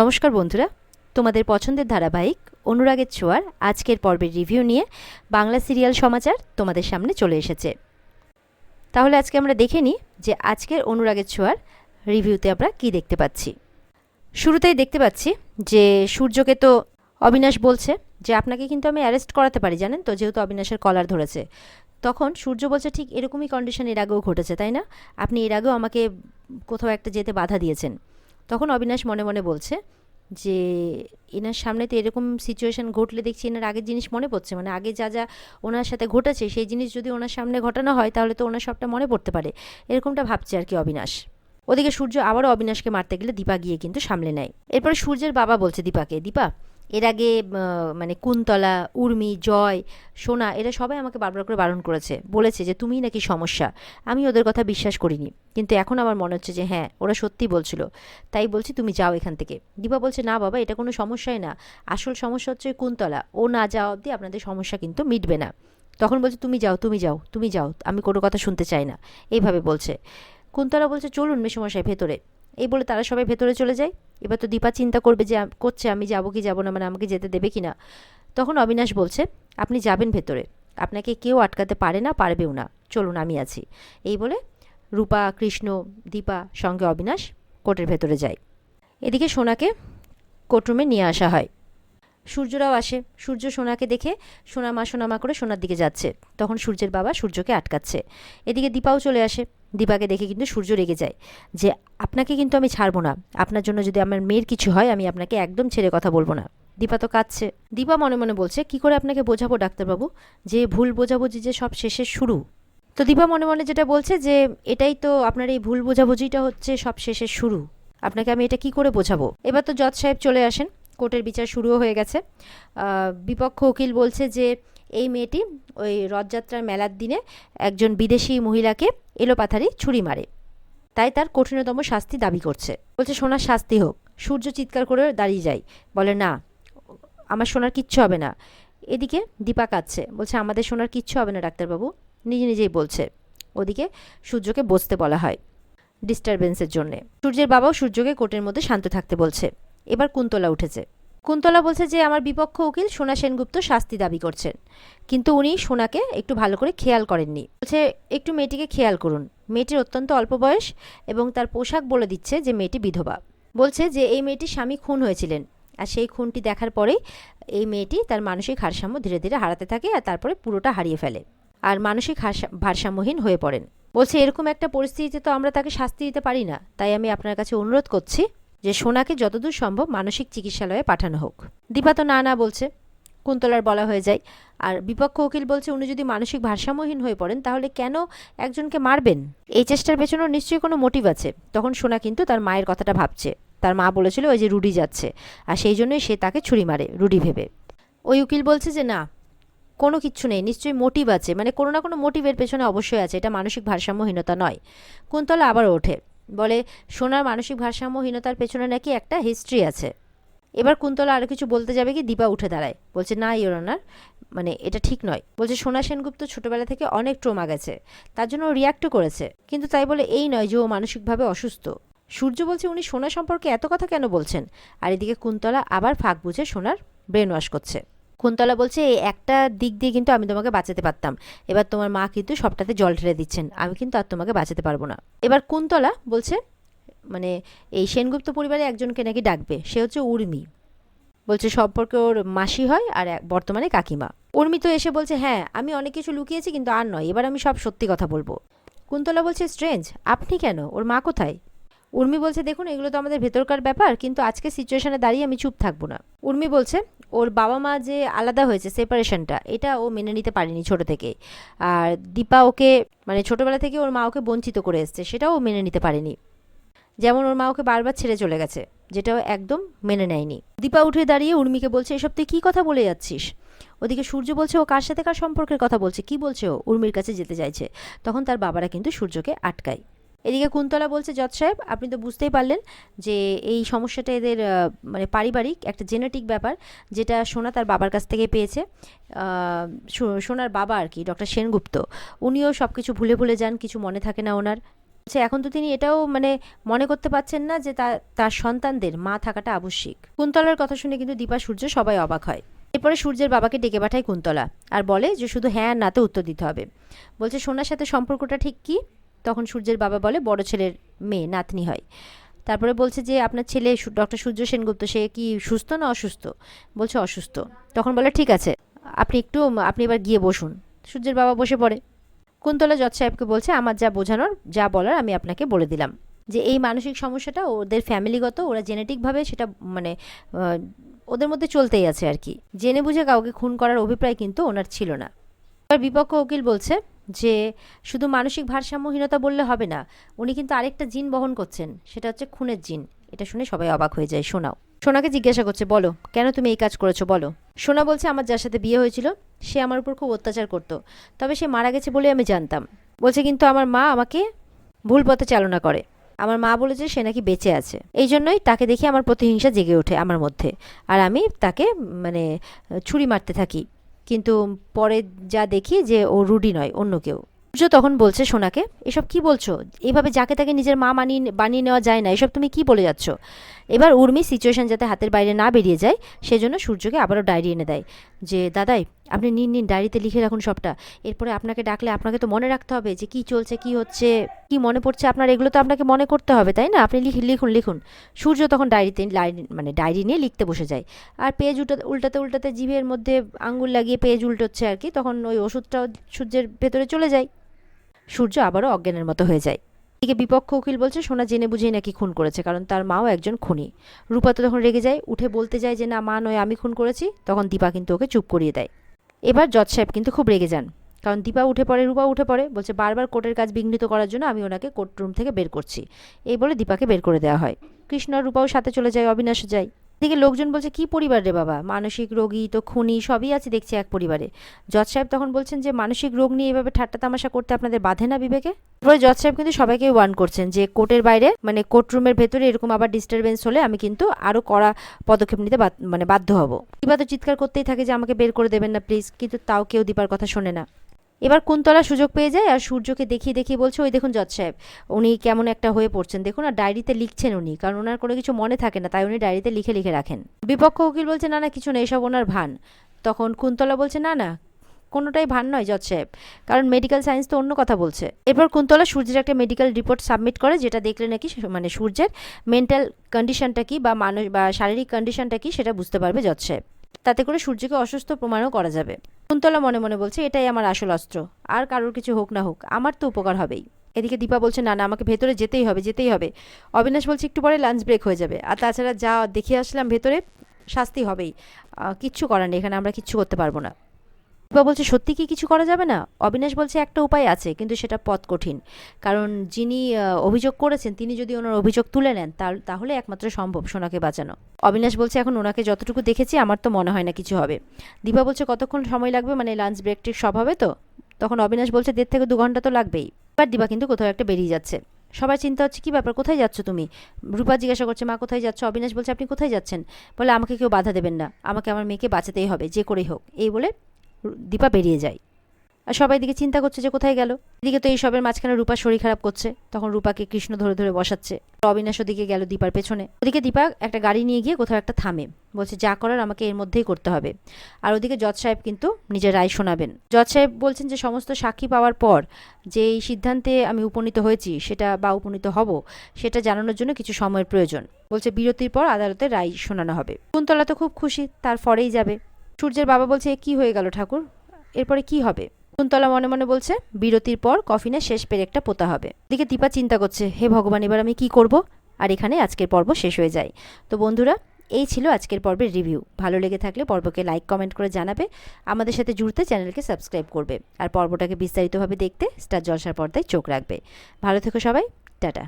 নমস্কার বন্ধুরা, তোমাদের পছন্দের ধারাবাহিক অনুরাগের ছোঁয়ার আজকের পর্বের রিভিউ নিয়ে বাংলা সিরিয়াল সমাচার তোমাদের সামনে চলে এসেছে। তাহলে আজকে আমরা দেখে নিই যে আজকের অনুরাগের ছোঁয়ার রিভিউতে আমরা কি দেখতে পাচ্ছি। শুরুতেই দেখতে পাচ্ছি যে সূর্যকে তো অবিনাশ বলছে যে আপনাকে কিন্তু আমি অ্যারেস্ট করাতে পারি, জানেন তো? যেহেতু অবিনাশের কলার ধরেছে। তখন সূর্য বলছে, ঠিক এরকমই কন্ডিশন এর আগেও ঘটেছে, তাই না? আপনি এর আগেও আমাকে কোথাও একটা যেতে বাধা দিয়েছেন। তখন অবিনাশ মনে মনে বলছে যে, এনার সামনে তো এরকম সিচুয়েশান ঘটলে দেখছি এনার আগের জিনিস মনে পড়ছে। মানে আগে যা যা ওনার সাথে ঘটেছে, সেই জিনিস যদি ওনার সামনে ঘটানো হয়, তাহলে তো ওনার সবটা মনে পড়তে পারে। এরকমটা ভাবছে আর কি অবিনাশ। ওদিকে সূর্য আবারও অবিনাশকে মারতে গেলে দীপা গিয়ে কিন্তু সামলে নেয়। এরপরে সূর্যের বাবা বলছে দীপাকে, দীপা এর আগে মানে কুন্তলা, উর্মি, জয়, সোনা, এরা সবাই আমাকে বারবার করে বারণ করেছে। বলেছে যে, তুমিই নাকি সমস্যা? আমি ওদের কথা বিশ্বাস করিনি। কিন্তু এখন আমার মনে হচ্ছে যে হ্যাঁ ওরা সত্যি বলছিল। তাই বলছি তুমি যাও এখান থেকে। দীপা বলছে, না বাবা, এটা কোনো সমস্যাই না। আসল সমস্যা হচ্ছে কুন্তলা। ও না যাওয়া অবধি আপনাদের সমস্যা কিন্তু মিটবে না। তখন বলছে, তুমি যাও তুমি যাও তুমি যাও। আমি কোনো কথা শুনতে চাই না। এইভাবে বলছে। কুন্তলা বলছে, চলুন মেসমশাই, ভেতরে। এই বলে তারা সবাই ভেতরে চলে যায়। এবার তো দীপা চিন্তা করবে যে করছে, আমি যাব কি যাব না মানে আমাকে যেতে দেবে কি না তখন অবিনাশ বলছে, আপনি যাবেন ভেতরে। আপনাকে কেউ আটকাতে পারে না, পারবেও না। চলুন, আমি আছি। এই বলে রূপা, কৃষ্ণ, দীপা সঙ্গে অবিনাশ কোর্টের ভেতরে যায়। এদিকে সোনাকে কোর্টরুমে নিয়ে আসা হয়। সূর্যরাও আসে। সূর্য সোনাকে দেখে সোনামা সোনামা করে সোনার দিকে যাচ্ছে। তখন সূর্যের বাবা সূর্যকে আটকাচ্ছে। এদিকে দীপাও চলে আসে। দীপাকে দেখে কিন্তু সূর্য রেগে যায় যে, আপনাকে কিন্তু আমি ছাড়বো না। আপনার জন্য যদি আমার মেয়ের কিছু হয়, আমি আপনাকে একদম ছেড়ে কথা বলব না। দীপা তো কাঁদছে। দীপা মনে মনে বলছে, কি করে আপনাকে বোঝাবো ডাক্তারবাবু? যে ভুল বোঝাবুঝি যে সব শেষের শুরু। তো দীপা মনে মনে যেটা বলছে যে, এটাই তো আপনার এই ভুল বোঝাবুঝিটা হচ্ছে সব শেষের শুরু। আপনাকে আমি এটা কি করে বোঝাবো? এবার তো জজ সাহেব চলে আসেন। কোর্টের বিচার শুরুও হয়ে গেছে। বিপক্ষ উকিল বলছে যে এই মেয়েটি ওই রথযাত্রার মেলার দিনে একজন বিদেশি মহিলাকে এলোপাথারি ছুরি মারে। তাই তার কঠিনতম শাস্তি দাবি করছে। বলছে, সোনার শাস্তি হোক, সূর্য চিৎকার করে দাঁড়িয়ে যায় বলে, না, আমার সোনার কিচ্ছু হবে না। এদিকে দীপা কাঁদছে। বলছে, আমাদের সোনার কিচ্ছু হবে না, ডাক্তারবাবু। নিজে নিজেই বলছে। ওদিকে সূর্যকে বসতে বলা হয় ডিস্টারবেন্সের জন্যে। সূর্যের বাবাও সূর্যকে কোর্টের মধ্যে শান্ত থাকতে বলছে। এবার কুন্তলা উঠেছে। কুন্তলা বলছে যে, আমার বিপক্ষ উকিল সোনা সেনগুপ্ত শাস্তি দাবি করছেন। কিন্তু উনি সোনাকে একটু ভালো করে খেয়াল করেননি। বলছে, একটু মেয়েটিকে খেয়াল করুন। মেয়েটির অত্যন্ত অল্প বয়স এবং তার পোশাক বলে দিচ্ছে যে, মেয়েটি বিধবা। বলছে যে, এই মেয়েটির স্বামী খুন হয়েছিলেন। আর সেই খুনটি দেখার পরেই এই মেয়েটি তার মানসিক ভারসাম্য ধীরে ধীরে হারাতে থাকে আর তারপরে পুরোটা হারিয়ে ফেলে আর মানসিক ভারসাম্যহীন হয়ে পড়েন। বলছে, এরকম একটা পরিস্থিতিতে তো আমরা তাকে শাস্তি দিতে পারি না। তাই আমি আপনার কাছে অনুরোধ করছি যে সোনাকে যতদূর সম্ভব মানসিক চিকিৎসালয়ে পাঠানো হোক। দীপা তো না না বলছে, কুন্তলার বলা হয়ে যায়। আর বিপক্ষ উকিল বলছে, উনি যদি মানসিক ভারসাম্যহীন হয়ে পড়েন, তাহলে কেন একজনকে মারবেন? এই চেষ্টার পেছনেও নিশ্চয়ই কোনো মোটিভ আছে। তখন সোনা কিন্তু তার মায়ের কথাটা ভাবছে। তার মা বলেছিল, ওই যে রুডি যাচ্ছে। আর সেই জন্যই সে তাকে ছুরি মারে, রুডি ভেবে। ওই উকিল বলছে যে, না, কোনো কিচ্ছু নেই, নিশ্চয়ই মোটিভ আছে। মানে কোনো না কোনো মোটিভের পেছনে অবশ্যই আছে, এটা মানসিক ভারসাম্যহীনতা নয়। কুন্তলা আবার ওঠে। বলে, সোনার মানসিক ভারসাম্যহীনতার পেছনে নাকি একটা হিস্ট্রি আছে। এবার কুন্তলা আরও কিছু বলতে যাবে কি? দীপা উঠে দাঁড়ায়। বলছে, না ইওর অনার মানে এটা ঠিক নয়। বলছে, সোনা সেনগুপ্ত ছোটবেলা থেকে অনেক ট্রোমা গেছে। তার জন্য রিয়াক্টও করেছে। কিন্তু তাই বলে এই নয় যে ও মানসিকভাবে অসুস্থ। সূর্য বলছে, উনি সোনা সম্পর্কে এত কথা কেন বলছেন? আর এদিকে কুন্তলা আবার ফাঁক বুঝে সোনার ব্রেন ওয়াশ করছে। কুন্তলা বলছে এই একটা দিক দিয়ে কিন্তু আমি তোমাকে বাঁচাতে পারতাম। এবার তোমার মা কিন্তু সবটাতে জল ঢেলে দিচ্ছেন। আমি কিন্তু আর তোমাকে বাঁচাতে পারব না। এবার কুন্তলা বলছে মানে এই সেনগুপ্ত পরিবারে একজনকে নাকি ডাকবে, সে হচ্ছে উর্মি। বলছে, সম্পর্কে ওর মাসি হয় আর বর্তমানে কাকিমা। উর্মি তো এসে বলছে হ্যাঁ আমি অনেক কিছু লুকিয়েছি, কিন্তু আর নয়। এবার আমি সব সত্যি কথা বলব। কুন্তলা বলছে, স্ট্রেঞ্জ, আপনি কেন? ওর মা কোথায়? উর্মি বলছে, দেখুন, এগুলো তো আমাদের ভেতরকার ব্যাপার, কিন্তু আজকে সিচুয়েশনে দাঁড়িয়ে আমি চুপ থাকব না। উর্মি বলছে, ওর বাবা মা যে আলাদা হয়েছে সেপারেশনটা এটা ও মেনে নিতে পারেনি ছোট থেকে। আর দীপা ওকে মানে ছোটবেলা থেকে ওর মা ওকে বঞ্চিত করে এসছে, সেটাও ও মেনে নিতে পারেনি। যেমন ওর মা ওকে বারবার ছেড়ে চলে গেছে, যেটাও একদম মেনে নেয়নি। দীপা উঠে দাঁড়িয়ে উর্মিকে বলছে, এসব তুই কী কথা বলে যাচ্ছিস? ওদিকে সূর্য বলছে, ও কার সাথে কার সম্পর্কের কথা বলছে? কি বলছে ও? উর্মির কাছে যেতে চাইছে। তখন তার বাবারা কিন্তু সূর্যকে আটকায়। এদিকে কুন্তলা বলছে, জজ সাহেব, আপনি তো বুঝতেই পারলেন যে এই সমস্যাটা এদের মানে পারিবারিক একটা জেনেটিক ব্যাপার যেটা সোনা তার বাবার কাছ থেকে পেয়েছে। সোনার বাবা আর কি, ডক্টর সেনগুপ্ত। উনিও সব কিছু ভুলে ভুলে যান, কিছু মনে থাকে না ওনার। সে এখন তো তিনি এটাও মানে মনে করতে পারছেন না যে তার সন্তানদের মা থাকাটা আবশ্যিক। কুন্তলার কথা শুনে কিন্তু দীপা, সূর্য সবাই অবাক হয়। এরপরে সূর্যের বাবাকে ডেকে পাঠায় কুন্তলা আর বলে যে শুধু হ্যাঁ আর নাতে উত্তর দিতে হবে। বলছে, সোনার সাথে সম্পর্কটা ঠিক কি? তখন সূর্যের বাবা বলে, বড় ছেলের মেয়ে, নাতনি হয়। তারপরে বলছে যে, আপনার ছেলে ডক্টর সূর্য সেনগুপ্ত, সে কি সুস্থ না অসুস্থ? বলছে, অসুস্থ। তখন বলে, ঠিক আছে, আপনি একটু, আপনি এবার গিয়ে বসুন। সূর্যের বাবা বসে পড়ে। কুন্তলা জজ সাহেবকে বলছে, আমার যা বোঝানোর, যা বলার আমি আপনাকে বলে দিলাম। যে, এই মানসিক সমস্যাটা ওদের ফ্যামিলিগত, ওরা জেনেটিকভাবে সেটা মানে ওদের মধ্যে চলতেই আছে আর কি। জেনে বুঝে কাউকে খুন করার অভিপ্রায় কিন্তু ওনার ছিল না। এবার বিপক্ষ উকিল বলছে যে শুধু মানসিক ভারসাম্যহীনতা বললে হবে না, উনি কিন্তু আরেকটা জিন বহন করছেন, সেটা হচ্ছে খুনের জিন। এটা শুনে সবাই অবাক হয়ে যায়। শোনাও। সোনাকে জিজ্ঞাসা করছে, বলো, কেন তুমি এই কাজ করেছ, বলো। সোনা বলছে, আমার যার সাথে বিয়ে হয়েছিল, সে আমার উপর খুব অত্যাচার করতো, তবে সে মারা গেছে বলে আমি জানতাম। বলছে, কিন্তু আমার মা আমাকে ভুল পথে চালনা করে। আমার মা বলেছে, সে নাকি বেঁচে আছে। এই জন্যই তাকে দেখে আমার প্রতিহিংসা জেগে ওঠে আমার মধ্যে। আর আমি তাকে মানে ছুরি মারতে থাকি। কিন্তু পরে যা দেখি যে ও রুডি নয়, অন্য কেউ। সূর্য তখন বলছে সোনাকে, এসব কি বলছো? এইভাবে যাকে তাকে নিজের মা মানিয়ে বানিয়ে নেওয়া যায় না, এসব তুমি কি বলে যাচ্ছ? এবার উর্মি সিচুয়েশন যাতে হাতের বাইরে না বেরিয়ে যায়, সেজন্য সূর্যকে আবারও ডায়েরি এনে দেয় যে, দাদাই আপনি নিন নিন, ডায়েরিতে লিখে রাখুন সবটা। এরপরে আপনাকে ডাকলে আপনাকে তো মনে রাখতে হবে যে কি চলছে, কি হচ্ছে, কি মনে পড়ছে আপনার, এগুলো তো আপনাকে মনে করতে হবে, তাই না? আপনি লিখে, লিখুন লিখুন। সূর্য তখন ডায়েরিতে মানে ডায়েরি নিয়ে লিখতে বসে যায়। আর পেজ উল্টাতে উল্টাতে উল্টাতে জিভের মধ্যে আঙ্গুল লাগিয়ে পেজ উল্টোচ্ছে আর কি, তখন ওই ওষুধটাও সূর্যের ভেতরে চলে যায়। সূর্য আবারও অজ্ঞানের মতো হয়ে যায়। এদিকে বিপক্ষ উকিল বলছে, সোনা জেনে বুঝেই নাকি খুন করেছে, কারণ তার মাও একজন খুনি। রূপা তো তখন রেগে যায়, উঠে বলতে যায় যে, না, মা নয়, আমি খুন করেছি। তখন দীপা কিন্তু ওকে চুপ করিয়ে দেয়। এবার জজ সাহেব কিন্তু খুব রেগে যান। কারণ দীপা উঠে পড়ে, রূপা উঠে পড়ে, বলছে, বারবার কোর্টের কাজ বিঘ্নিত করার জন্য আমি ওনাকে কোর্ট রুম থেকে বের করছি। এই বলে দীপাকে বের করে দেওয়া হয়। কৃষ্ণ রূপাও সাথে চলে যায় অবিনাশ যায়। এদিকে লোকজন বলছে, কি পরিবার রে বাবা? মানসিক রোগী তো খুনি, সবই আছে দেখছি এক পরিবারে। জজ সাহেব তখন বলছেন যে, মানসিক রোগ নিয়ে এভাবে ঠাট্টা তামাশা করতে আপনাদের বাধে না বিবেকে? এরপরে জজ সাহেব কিন্তু সবাইকে ওয়ার্ন করছেন যে, কোর্টের বাইরে মানে কোর্ট রুমের ভেতরে এরকম আবার ডিস্টারবেন্স হলে আমি কিন্তু আরও কড়া পদক্ষেপ নিতে মানে বাধ্য হব। দীপা তো চিৎকার করতেই থাকে যে, আমাকে বের করে দেবেন না প্লিজ কিন্তু তাও কেউ দীপার কথা শোনে না। এবার কুন্তলা সুযোগ পেয়ে যায় আর সূর্যকে দেখিয়ে দেখিয়ে বলছে, ওই দেখুন জজ সাহেব, উনি কেমন একটা হয়ে পড়ছেন। দেখুন, আর ডায়েরিতে লিখছেন উনি, কারণ ওনার কোনো কিছু মনে থাকে না, তাই উনি ডায়েরিতে লিখে লিখে রাখেন। বিপক্ষ উকিল বলছে, না না, কিছু নেই, এসব ওনার ভান। তখন কুন্তলা বলছে, না না, কোনোটাই ভান নয় জজ সাহেব, কারণ মেডিকেল সায়েন্স তো অন্য কথা বলছে। এরপর কুন্তলা সূর্যের একটা মেডিকেল রিপোর্ট সাবমিট করে, যেটা দেখলে নাকি মানে সূর্যের মেন্টাল কন্ডিশনটা কি বা মানুষ, বা শারীরিক কন্ডিশনটা কি সেটা বুঝতে পারবে জজ সাহেব। তাতে করে সূর্যকে অসুস্থ প্রমাণও করা যাবে। কুন্তলা মনে মনে বলছে, এটাই আমার আসল অস্ত্র। আর কারোর কিছু হোক না হোক, আমার তো উপকার হবেই। এদিকে দীপা বলছে, না না, আমাকে ভেতরে যেতেই হবে যেতেই হবে। অবিনাশ বলছে, একটু পরে লাঞ্চ ব্রেক হয়ে যাবে। আর তাছাড়া যা দেখে আসলাম ভেতরে, শাস্তি হবেই। কিচ্ছু করার নেই, এখানে আমরা কিচ্ছু করতে পারব না। দীপা বলছে, সত্যি কি কিছু করা যাবে না? অবিনাশ বলছে, একটা উপায় আছে, কিন্তু সেটা পথ কঠিন। কারণ যিনি অভিযোগ করেছেন, তিনি যদি ওনার অভিযোগ তুলে নেন তাহলে একমাত্র সম্ভব সোনাকে বাঁচানো। অবিনাশ বলছে, এখন ওনাকে যতটুকু দেখেছি, আমার তো মনে হয় না কিছু হবে। দীপা বলছে, কতক্ষণ সময় লাগবে? মানে লাঞ্চ ব্রেক টেক সব হবে তো? তখন অবিনাশ বলছে, দেড় থেকে দু ঘণ্টা তো লাগবেই। এবার দীপা কিন্তু কোথাও একটা বেরিয়ে যাচ্ছে। সবার চিন্তা হচ্ছে, কি ব্যাপার? কোথায় যাচ্ছ তুমি? রূপা জিজ্ঞাসা করছে, মা, কোথায় যাচ্ছ? অবিনাশ বলছে, আপনি কোথায় যাচ্ছেন? বলে, আমাকে কেউ বাধা দেবেন না। আমাকে আমার মেয়েকে বাঁচাতেই হবে, যে করেই হোক। এই বলে দীপা বেরিয়ে যায়। আর সবাই দিকে চিন্তা করছে যে কোথায় গেল। এদিকে তো এই সবের মাঝখানে রূপা শরীর খারাপ করছে। তখন রূপাকে কৃষ্ণ ধরে ধরে বসাচ্ছে। অবিনাশ ওদিকে গেল দীপার পেছনে। ওদিকে দীপা একটা গাড়ি নিয়ে গিয়ে কোথাও একটা থামে। বলছে, যা করার আমাকে এর মধ্যেই করতে হবে। আর ওদিকে জজ সাহেব কিন্তু নিজের রায় শোনাবেন। জজ সাহেব বলছেন যে, সমস্ত সাক্ষী পাওয়ার পর যে এই সিদ্ধান্তে আমি উপনীত হয়েছি, সেটা বা উপনীত হব, সেটা জানানোর জন্য কিছু সময়ের প্রয়োজন। বলছে, বিরতির পর আদালতে রায় শোনানো হবে। কুন্তলা তো খুব খুশি তার পরেই যাবে। সূর্যের বাবা বলছে কি হয়ে গেল ঠাকুর? এরপরে কি হবে? কুন্তলা মনে মনে বলছে, বিরতির পর কফিনে শেষ পেরেকটা পোতা হবে। দিকে দীপা চিন্তা করছে, হে ভগবান, এবার আমি কি করব? আর এখানে আজকের পর্ব শেষ হয়ে যায়। তো বন্ধুরা, এই ছিল আজকের পর্বের রিভিউ। ভালো লেগে থাকলে পর্বকে লাইক, কমেন্ট করে জানাবে। আমাদের সাথে জুড়তে চ্যানেলকে সাবস্ক্রাইব করবে। আর পর্বটাকে বিস্তারিতভাবে দেখতে স্টার জলসার পর্দায় চোখ রাখবে। ভালো থেকো সবাই, টাটা।